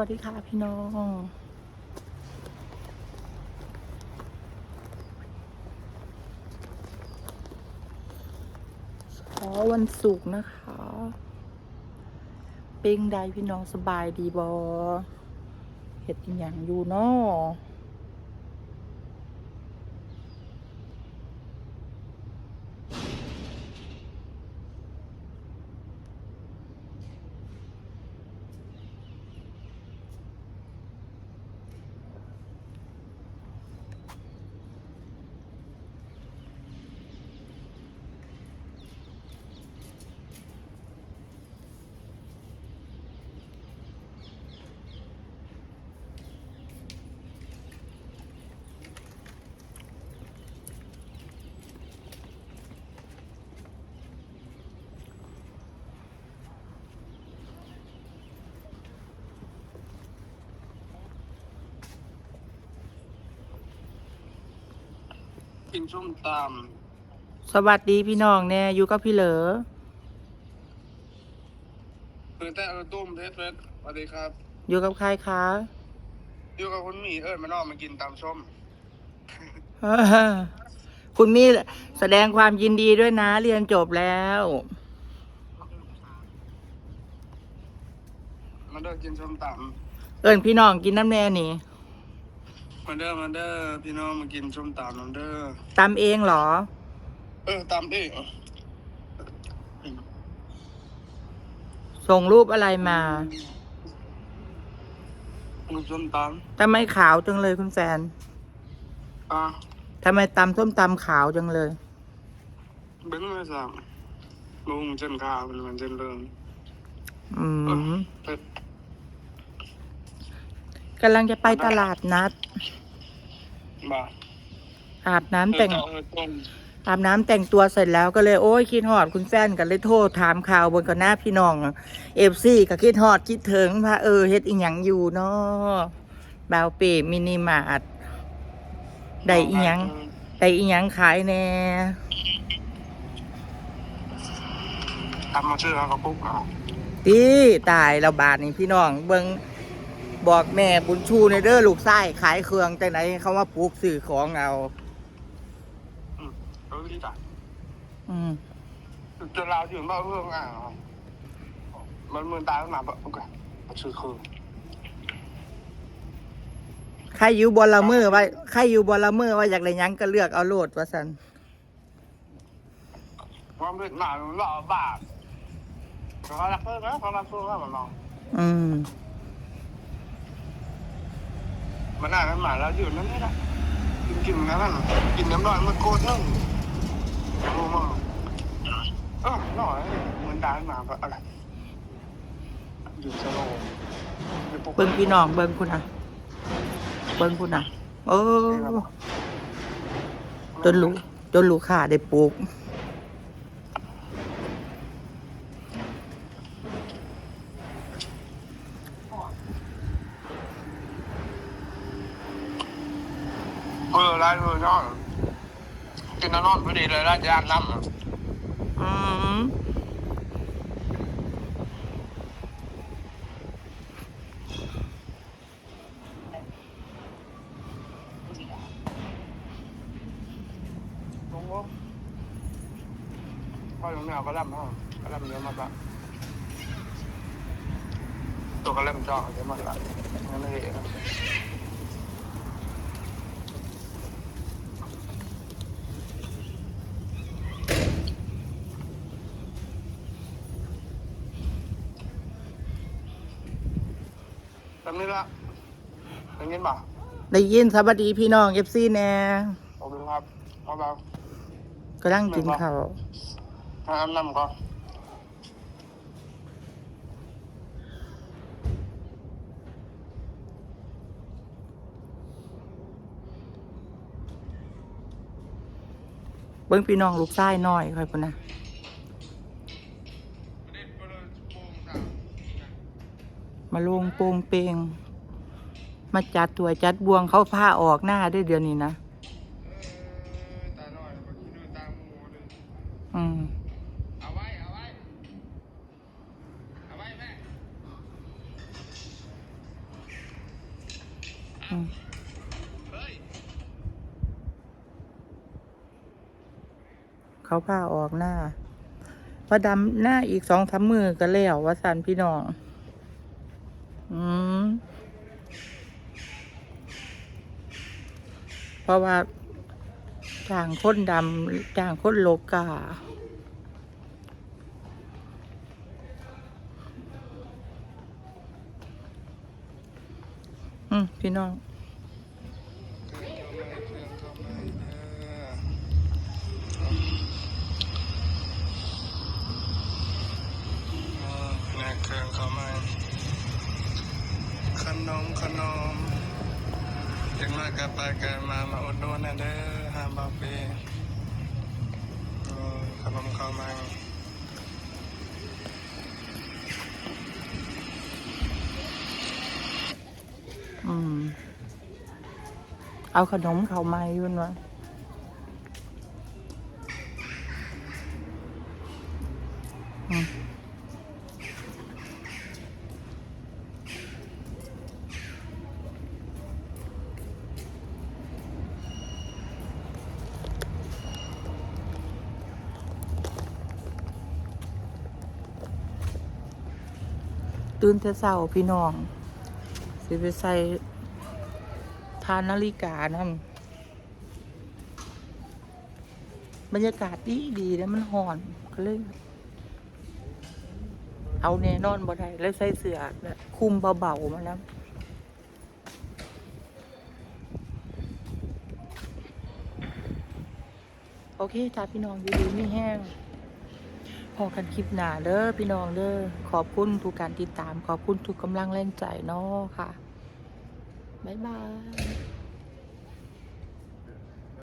วัสดีค่ะพี่น้องขอวันศุกร์นะคะ เป็นใดพี่น้องสบายดีบอเห็ดอย่างอยู่เนาะ กินส้มตสวัสดีพี่น้องแน่อยู่กับพี่เหลอำเปิดแต่เออตุ้มเพชรเพชรสวัสดีครับ อยู่กับใครคะ อยู่กับคุณหมีเอิญมานอกมากินตำส้ม คุณมี่แสดงความยินดีด้วยนะ เรียนจบแล้ว มาเด้อกินส้มตเอิญพี่น้องกินน้ำแน่นี่ำ มาเด้อมาเด้อพี่น้องมากินส้มตำน้ำเด้อตำเองเหรอ เออตำดิส่งรูปอะไรมากินส้มตทำไมขาวจังเลยคุณแฟนำอะทำไมตำส้มตำขาวจังเลย เบิ้งไม่สั่งลุงเส้นข้าวเป็นเหมือนเส้นเรื่องอืมเพชร กำลังจะไปตลาดนัด บ่าอาบน้ำแต่ง เออต้มอาบน้ำแต่งตัวเสร็จแล้วก็เลยโอ้ยคิดฮอดคุณแฟนกันเลยโทรถามข่าวบนกับหน้าพี่น้องเอฟซีก็คิดฮอดคิดถึงว่าเออเฮ็ดอีหยังอยู่เนาะบาวเป้มินิมาร์ทได้อีหยังได้อีหยังขายแน่ทำมาชื่อเขากระปุกเนาะตีตายเราบาทนี่พี่น้องเบิง บอกแม่บุญชูในเด้อลูกไส้ขายเครื่องจังไหนเขาว่าปลูกสื่อของเอา อืมเออดีจ้ะอืมจะลาวถึงบ้าเรื่องอะมันมือตาขึ้นมาแบบโอเคชื่อคือใครอยู่บนละมือว่าใครอยู่บนละมือว่าอยากได้หยังก็เลือกเอาโลดว่าสันความเป็นหมามันหล่อบาปเขารักเพิ่มนะเขารักเพิ่มว่ามันมอง อืม มันน่ากันหมาแล้วอยู่นั่นไม่ได้กินกินนั่นกินน้ำร้อนมันโคตรนึ่งรู้มั้งเออหน่อยเหมือนตาขึ้นมาแบบอะไรอยู่สโลว์เบิ่งพี่น้องเบิ่งคุณอะ เบิ่งคุณอะโอ้จนรู้จนรู้ค่าได้ปลูก เออร้านเออชอบกินนอนพอดีเลยร้านย่านน้ำอืมพ่อหลวงแมวก็ร่ำห้องก็ร่ำเยอะมากละตัวก็ริ่มจ้องเยอะมากละไม่ได้ นทำนี่ละเป็นยินป่ะได้ยินสวัสดีพี่น้องเอฟซีแน่ขอบคุณครับเอาเรากำลังกินข้าวทำน้ำก่อนเบิ่งพี่น้องลูกชายน้อยค่อยพุ่นนะ มาลงโปงเปง มาจัดตัวจัดบวงเขาผ้าออกหน้าด้วยเดือนนี้นะตาหน่อยเมื่อกี้ดูตาหมูเลยอืมเอาไว้เอาไว้เอาไว้แม่อืมเฮ้ยเขาพาออกหน้าพอดำหน้าอีกสองสามมือก็แล้วว่าสันพี่น้องอืม เพราะว่าจ้างค้นดำจ้างค้นโลกาอืมพี่น้องแม่เครื่องเข้ามา นมขนมถึงมากับไปกันมามาอุดหนุนนะเด้อห้ามบาปีนี่ขนมเข้ามาอืมเอาขนมเขามายุ่นวะ ตื่นแต่เช้าพี่น้อง สิไปใส่ทานนาฬิกานั่นบรรยากาศดีดีแล้วมันห่อนก็เลย เอาแน่นอนบ่ได้แล้วใส่เสื้อแบบคลุมเบาๆมาแล้วโอเคจ้าพี่น้องดูดีไม่แห้ง พอกันคลิปหนาเด้อพี่น้องเด้อขอบคุณทุกการติดตาม ขอบคุณทุกกำลังแรงใจเนาะค่ะ บ๊ายบาย